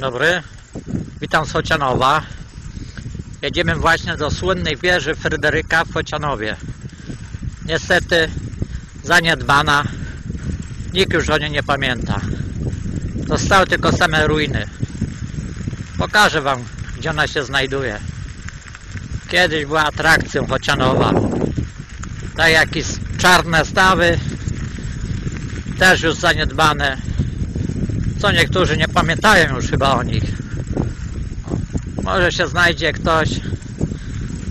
dobry, witam z Chocianowa. Jedziemy właśnie do słynnej wieży Fryderyka w Chocianowie. Niestety zaniedbana, nikt już o niej nie pamięta. Zostały tylko same ruiny. Pokażę Wam, gdzie ona się znajduje. Kiedyś była atrakcją Chocianowa. Tak jak i czarne stawy, też już zaniedbane co niektórzy nie pamiętają już chyba o nich. Może się znajdzie ktoś,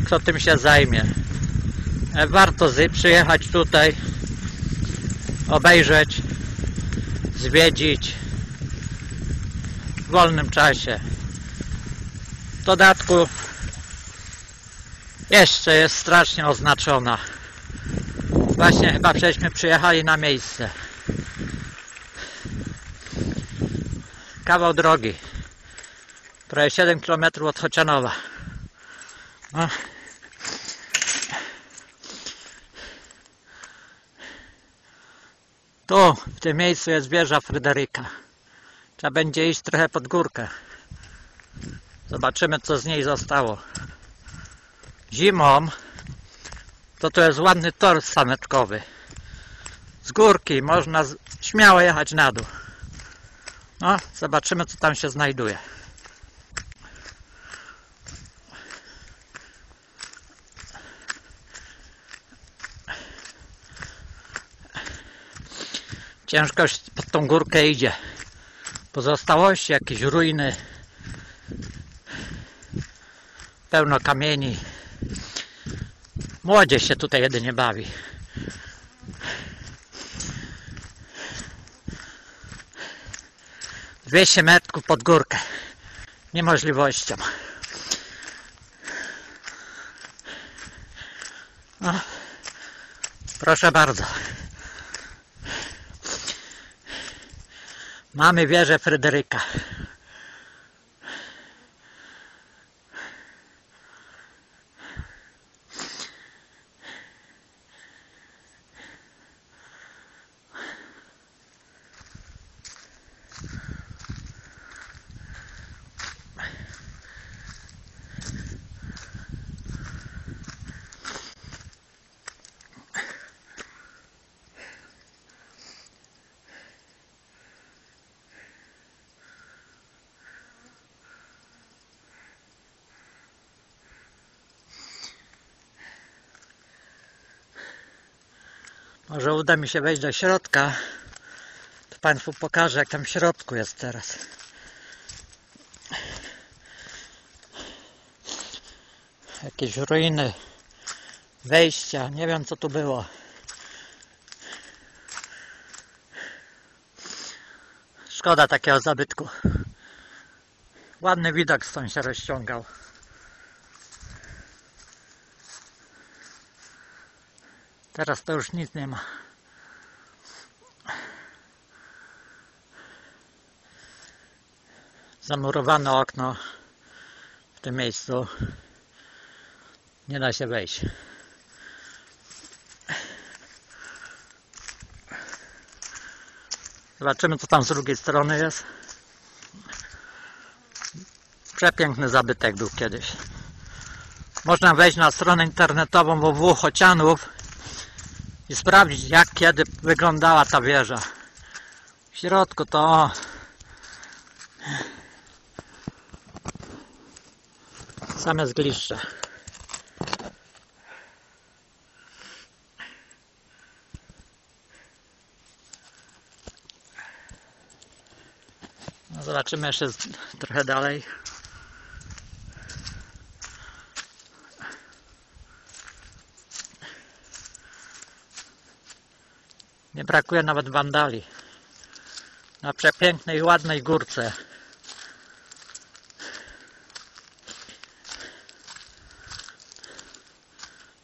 kto tym się zajmie. E, Warto zy- przyjechać tutaj, obejrzeć, zwiedzić w wolnym czasie. W dodatku jeszcze jest strasznie oznaczona. Właśnie chyba żeśmy przyjechali na miejsce. Kawał drogi. Prawie 7 km od Chocianowa. No. Tu, w tym miejscu jest wieża Fryderyka. Trzeba będzie iść trochę pod górkę. Zobaczymy, co z niej zostało. Zimą to to jest ładny tor saneczkowy. Z górki można śmiało jechać na dół. No, zobaczymy co tam się znajduje. Ciężko się pod tą górkę idzie. Pozostałości, jakieś ruiny. Pełno kamieni. Młodzież się tutaj jedynie bawi. Dwieście metrów pod górkę. Niemożliwością. No. Proszę bardzo. Mamy wieżę Fryderyka. Może uda mi się wejść do środka. To Państwu pokażę, jak tam w środku jest teraz. Jakieś ruiny, wejścia, nie wiem co tu było. Szkoda takiego zabytku. Ładny widok stąd się rozciągał. Teraz to już nic nie ma. Zamurowane okno w tym miejscu. Nie da się wejść. Zobaczymy co tam z drugiej strony jest. Przepiękny zabytek był kiedyś. Można wejść na stronę internetową www Chocianów i sprawdzić jak kiedy wyglądała ta wieża. W środku to same zgliszcze. No zobaczymy jeszcze trochę dalej. Nie brakuje nawet wandali. Na przepięknej, ładnej górce.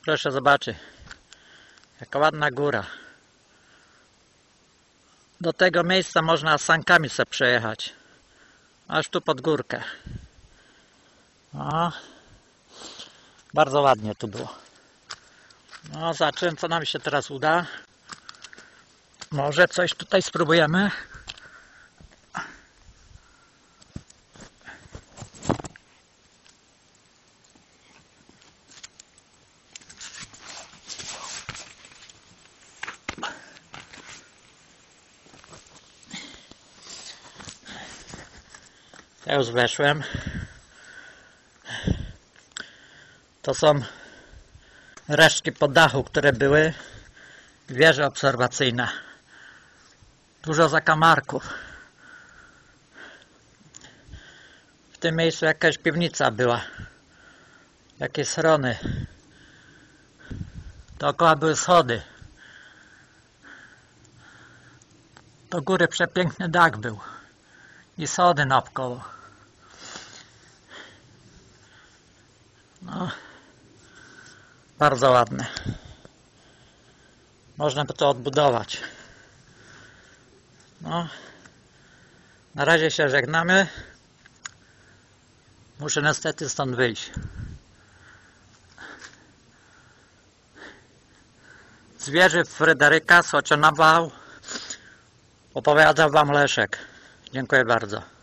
Proszę zobaczyć. Jaka ładna góra. Do tego miejsca można sankami sobie przejechać. Aż tu pod górkę. Bardzo ładnie tu było. No, zobaczymy co nam się teraz uda. Może coś tutaj spróbujemy. Ja już weszłem. To są resztki po dachu, które były wieża obserwacyjna. Dużo zakamarków. W tym miejscu jakaś piwnica była. Jakieś schrony. Dookoła były schody. Do góry przepiękny dach był. I schody naokoło. No. Bardzo ładne. Można by to odbudować. No. Na razie się żegnamy. Muszę niestety stąd wyjść. Z wieży Fryderyka Soczonował opowiadał Wam Leszek. Dziękuję bardzo.